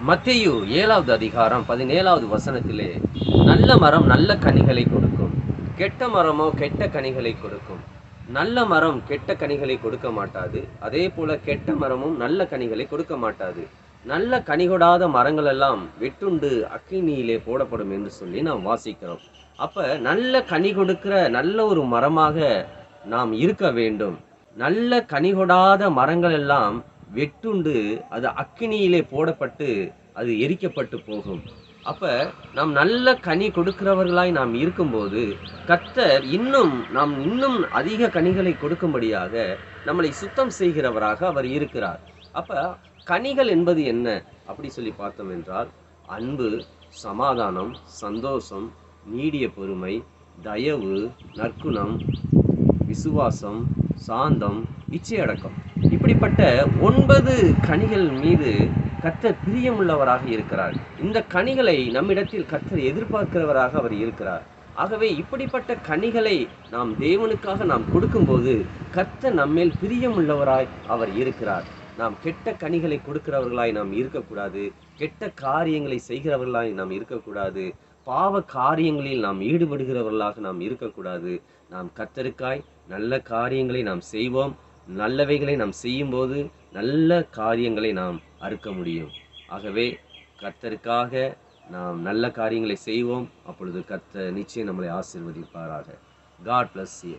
மத்தியு ஏழாவது அதிகாரம் பதினேழாவது வசனத்திலே நல்ல மரம் நல்ல கனிகளை கொடுக்கும். கெட்ட மரமோ கெட்ட கனிகளை கொடுக்கும். நல்ல மரம் கெட்ட கனிகளை கொடுக்க மாட்டாது. அதே போல கெட்ட மரமும் நல்ல கனிகளை கொடுக்க மாட்டாது. நல்ல கனி கொடாத மரங்கள் எல்லாம் வெட்டுண்டு அக்கினியிலே போடப்படும் என்று சொல்லி நாம் வாசிக்கிறோம். அப்ப நல்ல கனி கொடுக்கிற நல்ல ஒரு மரமாக நாம் இருக்க வேண்டும். நல்ல கனி கொடாத மரங்கள் எல்லாம் வெட்டுண்டு அது அக்கினியிலே போடப்பட்டு அது எரிக்கப்பட்டு போகும். அப்போ நாம் நல்ல கனி கொடுக்கிறவர்களாய் நாம் இருக்கும்போது கத்தர் இன்னும் நாம் இன்னும் அதிக கனிகளை கொடுக்கும்படியாக நம்மளை சுத்தம் செய்கிறவராக அவர் இருக்கிறார். அப்போ கனிகள் என்பது என்ன? அப்படி சொல்லி பார்த்தோம் என்றால் அன்பு சமாதானம் சந்தோஷம் நீடிய பொறுமை தயவு நற்குணம் விசுவாசம் சாந்தம் இச்சையடக்கம். இப்படிப்பட்ட ஒன்பது கனிகள் மீது கத்தர் பிரியமுள்ளவராக இருக்கிறார். இந்த கனிகளை நம்மிடத்தில் கத்தர் எதிர்பார்க்கிறவராக அவர் இருக்கிறார். ஆகவே இப்படிப்பட்ட கனிகளை நாம் தேவனுக்காக நாம் கொடுக்கும்போது கர்த்தர் நம்மேல் பிரியமுள்ளவராய் அவர் இருக்கிறார். நாம் கெட்ட கனிகளை கொடுக்கிறவர்களாய் நாம் இருக்கக்கூடாது. கெட்ட காரியங்களை செய்கிறவர்களாய் நாம் இருக்கக்கூடாது. பாவ காரியங்களில் நாம் ஈடுபடுகிறவர்களாக நாம் இருக்கக்கூடாது. நாம் கத்தருக்காய் நல்ல காரியங்களை நாம் செய்வோம். நல்லவைகளை நாம் செய்யும்போது நல்ல காரியங்களை நாம் அறுக்க முடியும். ஆகவே கத்தருக்காக நாம் நல்ல காரியங்களை செய்வோம். அப்பொழுது கத்த நிச்சயம் நம்மளை ஆசிர்வதிப்பாராக. God bless you